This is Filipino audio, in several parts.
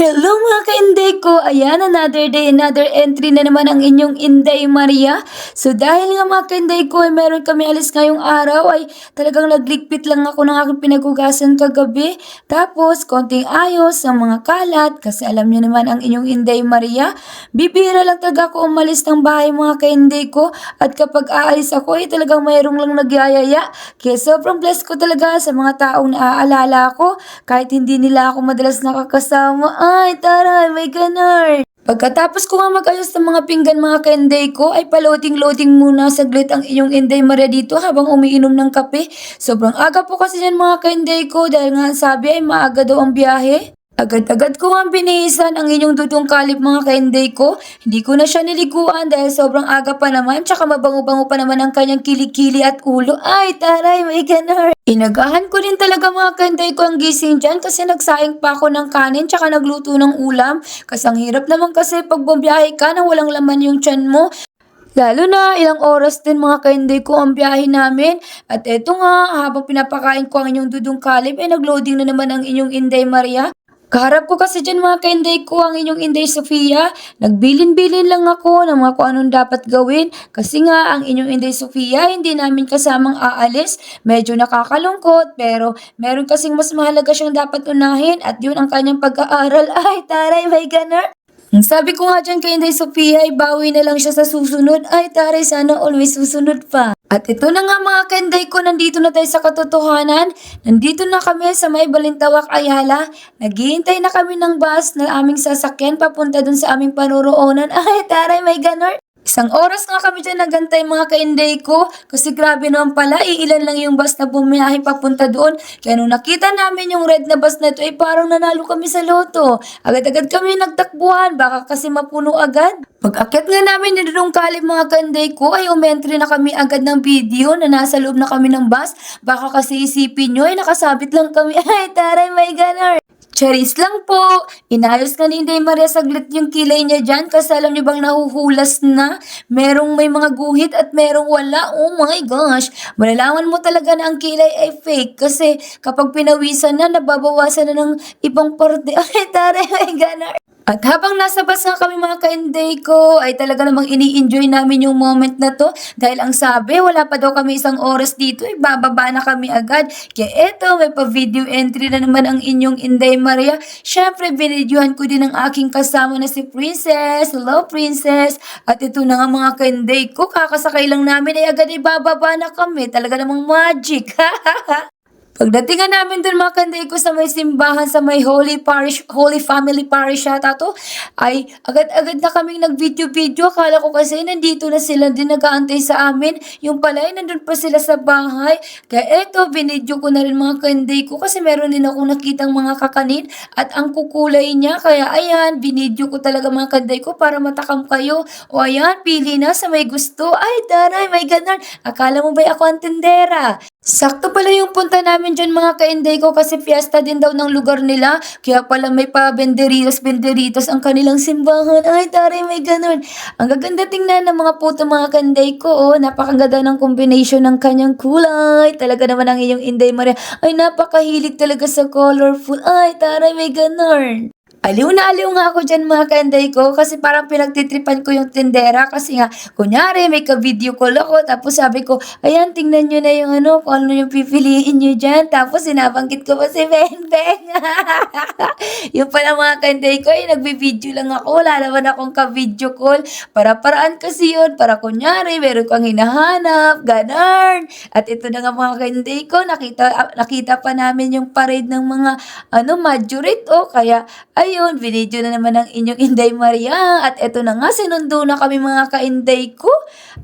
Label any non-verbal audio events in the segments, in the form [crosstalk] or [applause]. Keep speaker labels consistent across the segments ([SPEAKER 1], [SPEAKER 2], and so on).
[SPEAKER 1] Hello mga ka-Inday ko! Ayan, another day, another entry na naman ang inyong Inday Maria. So dahil nga mga ka-Inday ko ay meron kami alis ngayong araw ay talagang nagligpit lang ako ng aking pinagugasan kagabi. Tapos konting ayos sa mga kalat kasi alam niyo naman ang inyong Inday Maria. Bibira lang talaga ako umalis ng bahay mga ka-Inday ko at kapag aalis ako ay talagang mayroong lang nagyayaya. Kaya sobrang blessed ko talaga sa mga taong naaalala ko kahit hindi nila ako madalas nakakasama. Ay, taray, may ganar. Pagkatapos ko nga mag-ayos ng mga pinggan mga ka-Inday ko, ay pa-loading-loading muna saglit ang inyong Inday Maria dito habang umiinom ng kape. Sobrang aga po kasi yan mga ka-Inday ko dahil nga sabi ay maaga daw ang biyahe. Agad-agad ko nga binihisan ang inyong dudong kalip mga kainday ko. Hindi ko na siya niliguan dahil sobrang aga pa naman tsaka mabango-bango pa naman ang kanyang kilikili at ulo. Ay, taray, may ganar. Inagahan ko din talaga mga kainday ko ang gising dyan kasi nagsaing pa ako ng kanin tsaka nagluto ng ulam. Kasi ang hirap naman kasi pag bumiyahe ka nang walang laman yung tiyan mo. Lalo na ilang oras din mga kainday ko ang biyahe namin. At eto nga, habang pinapakain ko ang inyong dudong kalip, ay nagloading na naman ang inyong Inday Maria. Kaharap ko kasi dyan mga kainday ko ang inyong Inday Sofia. Nagbilin-bilin lang ako ng mga kung anong dapat gawin. Kasi nga ang inyong Inday Sofia hindi namin kasamang aalis. Medyo nakakalungkot pero meron kasing mas mahalaga siyang dapat unahin at yun ang kanyang pag-aaral. [laughs] Ay taray may ganar. Sabi ko nga dyan kay Inday Sofia ay bawi na lang siya sa susunod. Ay taray sana always susunod pa. At ito na nga mga kanday ko, nandito na tayo sa katotohanan. Nandito na kami sa may Balintawak, Ayala. Naghihintay na kami ng bus na aming sasakyan papunta dun sa aming panuroonan. [laughs] Ay, taray, may ganor. Isang oras nga kami dyan nagantay mga kainday ko kasi grabe naman pala, iilan lang yung bus na bumiyahe papunta doon. Kaya nung nakita namin yung red na bus na ito, ay parang nanalo kami sa loto. Agad-agad kami nagtakbuhan, baka kasi mapuno agad. Pag akyat nga namin ni Dudong Kalib mga kanday ko, ay umentry na kami agad ng video na nasa loob na kami ng bus. Baka kasi isipin nyo, ay nakasabit lang kami. [laughs] Ay, taray, may ganar. Charis lang po. Inayos nga ni Inday Maria saglit yung kilay niya dyan kasi alam niyo bang nahuhulas na? Merong may mga guhit at merong wala. Oh my gosh. Malalaman mo talaga na ang kilay ay fake kasi kapag pinawisan na, nababawasan na ng ibang parte. [laughs] Ay, tare, may ganar. At habang nasa bus nga kami mga ka-Inday ko, ay talaga namang ini-enjoy namin yung moment na to. Dahil ang sabi, wala pa daw kami isang oras dito, ay bababa na kami agad. Kaya eto, may pa-video entry na naman ang inyong Inday Maria. Siyempre, binidyohan ko din ang aking kasama na si Princess. Hello, Princess. At ito na nga mga ka-Inday ko, kakasakay lang namin ay agad ay bababa na kami. Talaga namang magic. [laughs] Pagdating namin dun mga kanday ko sa may simbahan sa may Holy Parish, Holy Family Parish yata to, ay agad-agad na kaming nag-video-video. Akala ko kasi nandito na sila din nag-aantay sa amin. Yung pala ay nandun pa sila sa bahay. Kaya eto, binidyo ko na rin mga kanday ko kasi meron din akong nakitang mga kakanin at ang kukulay niya. Kaya ayan, binidyo ko talaga mga kanday ko para matakam kayo. O ayan, pili na sa may gusto. Ay, taray, may ganon. Akala mo ba ako ang tindera? Sakto pala yung punta namin dyan mga kainday ko kasi fiesta din daw ng lugar nila. Kaya pala may pa benderitas benderitas ang kanilang simbahan. Ay, taray, may ganun. Ang gaganda tingnan ng mga puto mga kainday ko. Oh. Napakaganda ng combination ng kanyang kulay. Talaga naman ang iyong Inday Maria. Ay, napakahilig talaga sa colorful. Ay, taray, may ganun. Aliw na aliw nga ako dyan mga kanday ko kasi parang pinagtitripan ko yung tindera kasi nga, kunyari may ka-video call ako tapos sabi ko, ayan tingnan nyo na yung ano, kung ano yung pipiliin nyo dyan tapos sinabanggit ko pa si Ben Ben. [laughs] yung pala mga kanday ko, ay nagbi-video lang ako, wala naman akong ka-video call. Para-paraan kasi yun, para kunyari meron kang hinahanap, ganun. At ito na nga mga kanday ko, nakita, nakita pa namin yung parade ng mga ano, majorate oh, kaya ayun, video na naman ng inyong Inday Maria. At eto na nga, sinundo na kami mga ka-Inday ko.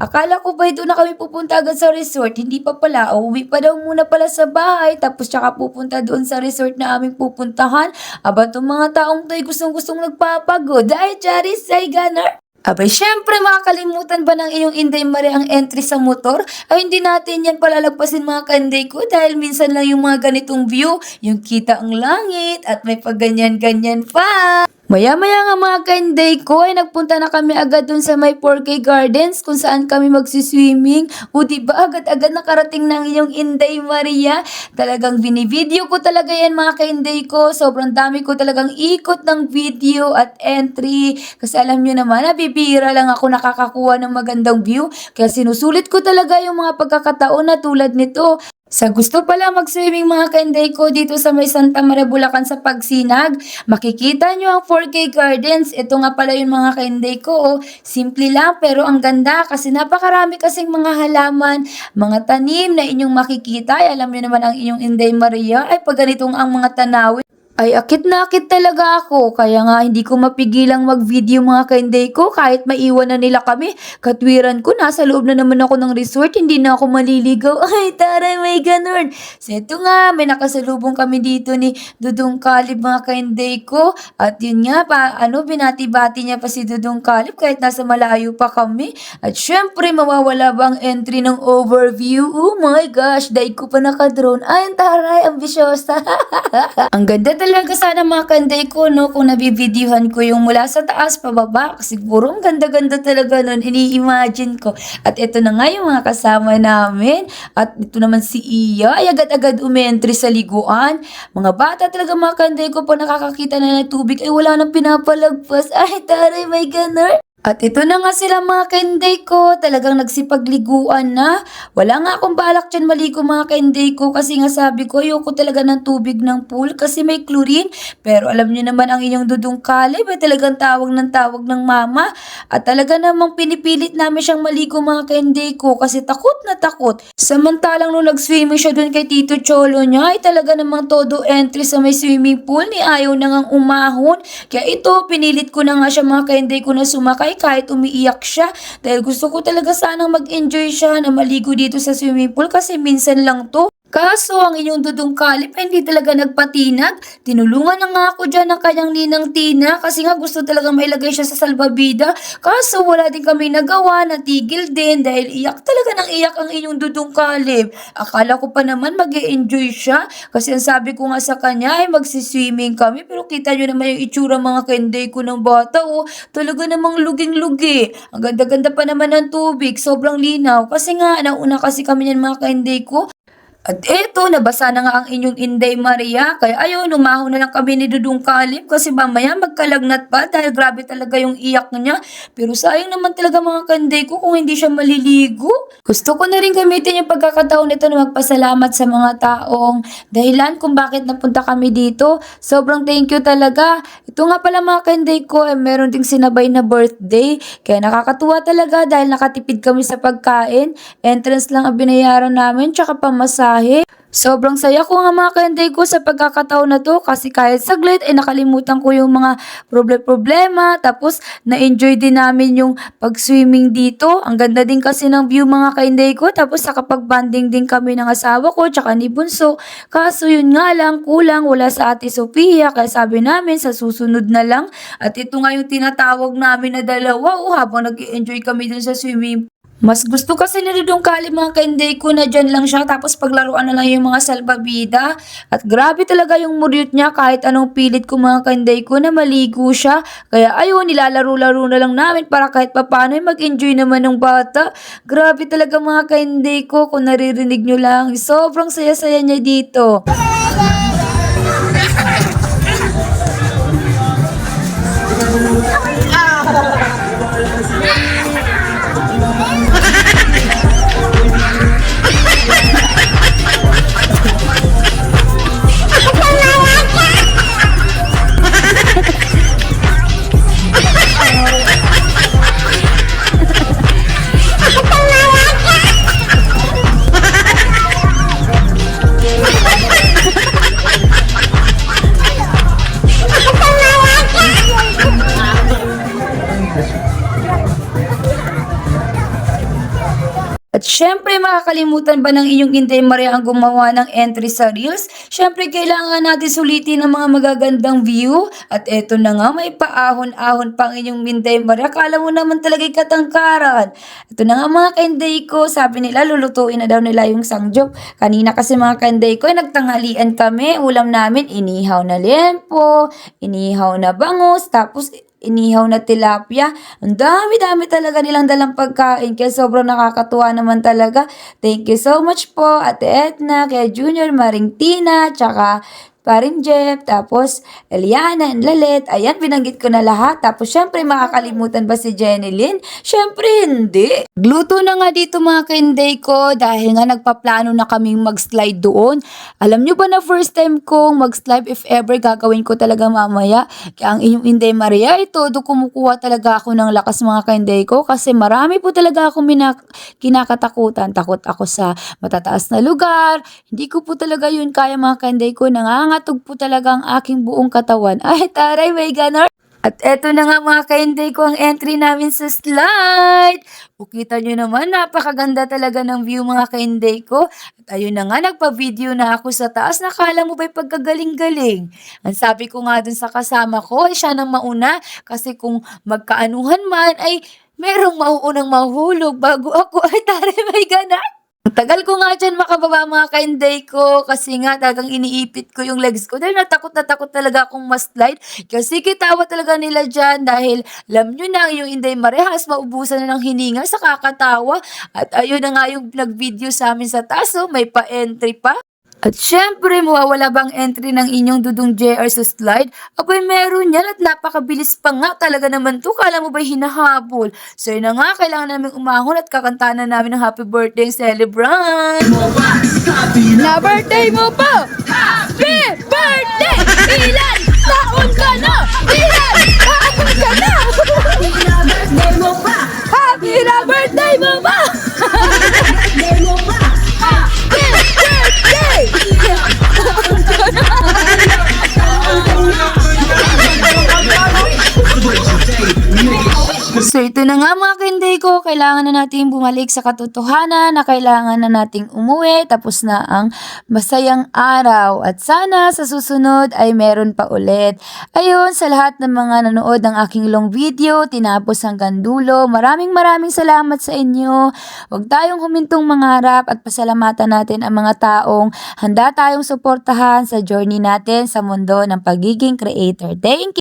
[SPEAKER 1] Akala ko ba doon na kami pupunta agad sa resort? Hindi pa pala. Uwi pa daw muna pala sa bahay. Tapos tsaka pupunta doon sa resort na aming pupuntahan. Aba, itong mga taong to'y gustong-gustong nagpapagod. Ay, Charis, ay ganar. Abay, syempre makakalimutan ba ng iyong Inday Maria ang entry sa motor? Ay, hindi natin yan palalagpasin mga kanday ko dahil minsan lang yung mga ganitong view, yung kita ang langit at may pagganyan-ganyan pa. Maya-maya nga mga kainday ko ay nagpunta na kami agad dun sa may 4K Gardens kung saan kami magsiswimming. O diba agad-agad nakarating ng iyong Inday Maria. Talagang binivideo ko talaga yan mga kainday ko. Sobrang dami ko talagang ikot ng video at entry. Kasi alam nyo naman, nabibira lang ako nakakakuha ng magandang view. Kaya sinusulit ko talaga yung mga pagkakataon na tulad nito. Sa gusto pala mag-swimming mga kainday ko dito sa may Santa Maria Bulacan sa Pagsinag, makikita nyo ang 4K Gardens. Ito nga pala yung mga kainday ko. Oh. Simple lang pero ang ganda kasi napakarami kasing mga halaman, mga tanim na inyong makikita. Ay, alam nyo naman ang inyong Inday Maria ay pag ganitong ang mga tanawin. Ay, akit na akit talaga ako. Kaya nga, hindi ko mapigilang mag-video mga kainday ko kahit maiwan na nila kami. Katwiran ko, nasa loob na naman ako ng resort, hindi na ako maliligaw. [laughs] Ay, taray, may ganun. So, ito nga, may nakasalubong kami dito ni Dudong Kalib mga kainday ko. At yun nga, pa, ano, binati-bati niya pa si Dudong Kalib kahit nasa malayo pa kami. At syempre, mawawala ba ang entry ng overview? Oh my gosh, dahil ko pa naka-drone. Ay, taray, ambisyosa. [laughs] ang ganda talaga sana mga kanday ko, no? Kung nabivideohan ko yung mula sa taas pababa. Siguro ang ganda-ganda talaga nun. Ini-imagine ko. At ito na nga yung mga kasama namin. At ito naman si Iya. Ay agad-agad umentry sa liguan. Mga bata talaga mga kanday ko pa nakakakita na ng tubig. Ay wala nang pinapalagpas. Ay taray, may ganun. At ito na nga sila mga kainday ko, talagang nagsipagliguan na. Wala nga akong balak dyan maligo mga kainday ko kasi nga sabi ko ayoko talaga ng tubig ng pool kasi may chlorine. Pero alam niyo naman ang inyong dudong kalib ay talagang tawag ng tawag ng mama. At talaga namang pinipilit namin siyang maligo mga kainday ko kasi takot na takot. Samantalang nung nag-swimming siya dun kay Tito Cholo niya ay talaga namang todo entry sa may swimming pool ni ayaw na umahon. Kaya ito, pinilit ko na nga siya mga kainday ko na sumakay kahit umiiyak siya dahil gusto ko talaga sanang mag-enjoy siya na maligo dito sa swimming pool kasi minsan lang to. Kaso ang inyong dudong kalip ay hindi talaga nagpatinag. Tinulungan na nga ako dyan ng kanyang ninang Tina kasi nga gusto talaga mailagay siya sa salbabida. Kaso wala din kami nagawa, natigil din dahil iyak talaga ng iyak ang inyong dudong kalip. Akala ko pa naman mag enjoy siya kasi ang sabi ko nga sa kanya ay magsiswimming kami pero kita nyo naman yung itsura mga kenday ko ng bata oh. Talaga namang luging-lugi. Ang ganda-ganda pa naman ng tubig, sobrang linaw. Kasi nga, nauna kasi kami yan mga kenday ko. At eto, nabasa na nga ang inyong Inday Maria. Kaya ayun, umahon na lang kami ni Dudong Kalip kasi mamaya magkalagnat pa dahil grabe talaga yung iyak niya. Pero sayang naman talaga mga kanday ko kung hindi siya maliligo. Gusto ko na rin gamitin yung pagkakataon nito na magpasalamat sa mga taong dahilan kung bakit napunta kami dito. Sobrang thank you talaga. Ito nga pala mga kanday ko, eh, meron ding sinabay na birthday. Kaya nakakatuwa talaga dahil nakatipid kami sa pagkain. Entrance lang ang binayaran namin, tsaka pamasahe. Sobrang saya ko nga mga kainday ko sa pagkakataon na to kasi kahit saglit ay nakalimutan ko yung mga problem-problema tapos na-enjoy din namin yung pag-swimming dito. Ang ganda din kasi ng view mga kainday ko. Tapos nakapag-banding din kami ng asawa ko tsaka ni Bunso. Kaso yun nga lang kulang wala sa ate Sophia. Kaya sabi namin sa susunod na lang. At ito nga yung tinatawag namin na dalawa. O habang nag-enjoy kami dun sa swimming mas gusto kasi ni Dudong Kali mga kainday ko na dyan lang siya tapos paglaruan na lang yung mga salbabida. At grabe talaga yung muryot niya kahit anong pilit ko mga kainday ko na maligo siya. Kaya ayun, nilalaro-laro na lang namin para kahit papano mag-enjoy naman ng bata. Grabe talaga mga kainday ko kung naririnig nyo lang. Sobrang saya-saya niya dito. At syempre, makakalimutan ba ng inyong Inday Maria ang gumawa ng entry sa Reels? Syempre, kailangan natin sulitin ang mga magagandang view. At eto na nga, may paahon-ahon pa ang inyong Minday Maria. Akala mo naman talaga'y katangkaran. Ito na nga mga kainday ko, sabi nila lulutuin na daw nila yung sangjop. Kanina kasi mga kainday ko, nagtanghalian kami. Ulam namin, inihaw na lempo, inihaw na bangus, tapos inihaw na tilapia. Ang dami-dami talaga nilang dalang pagkain. Kaya sobrang nakakatuwa naman talaga. Thank you so much po, Ate Edna, kay Junior, Maring Tina, tsaka Parin Jeff, tapos Eliana and Lalet. Ayan, binanggit ko na lahat. Tapos syempre, makakalimutan ba si Jenny Lynn? Syempre, hindi. Gluto na nga dito mga kainday ko dahil nga nagpaplano na kaming mag-slide doon. Alam nyo ba na first time kong mag-slide if ever gagawin ko talaga mamaya? Kaya ang inyong Inday Maria, ito, do kumukuha talaga ako ng lakas mga kainday ko kasi marami po talaga ako minak- kinakatakutan. Takot ako sa matataas na lugar. Hindi ko po talaga yun kaya mga kainday ko. Nangangatog po talaga ang aking buong katawan. Ay, taray, may ganon. At eto na nga mga kainday ko ang entry namin sa slide. Kukita nyo naman, napakaganda talaga ng view mga kainday ko. At ayun na nga, nagpa-video na ako sa taas. Nakala mo ba'y pagkagaling-galing? Ang sabi ko nga dun sa kasama ko, ay siya nang mauna. Kasi kung magkaanuhan man, ay merong mauunang mahulog bago ako. Ay, tare, may ganan. Tagal ko nga dyan makababa mga kainday ko. Kasi nga talagang iniipit ko yung legs ko. Dahil natakot na takot talaga akong ma-slide. Kasi kitawa talaga nila dyan. Dahil alam nyo na yung Inday Marehas maubusan na ng hininga sa kakatawa. At ayun na nga yung nag-video sa amin sa taso may pa-entry pa. At syempre, mawawala bang entry ng inyong dudong JR sa slide? Abay, meron yan at napakabilis pa nga talaga naman to. Kala mo ba'y hinahabol? So yun na nga, kailangan namin umahon at kakantahan na namin ng happy birthday celebrant. Na birthday mo po! Happy birthday! Ilan Ito na nga mga kainday ko, kailangan na natin bumalik sa katotohanan na kailangan na nating umuwi tapos na ang masayang araw at sana sa susunod ay meron pa ulit. Ayun, sa lahat ng mga nanood ng aking long video, tinapos hanggang dulo, maraming maraming salamat sa inyo. Huwag tayong humintong mangarap at pasalamatan natin ang mga taong handa tayong suportahan sa journey natin sa mundo ng pagiging creator. Thank you!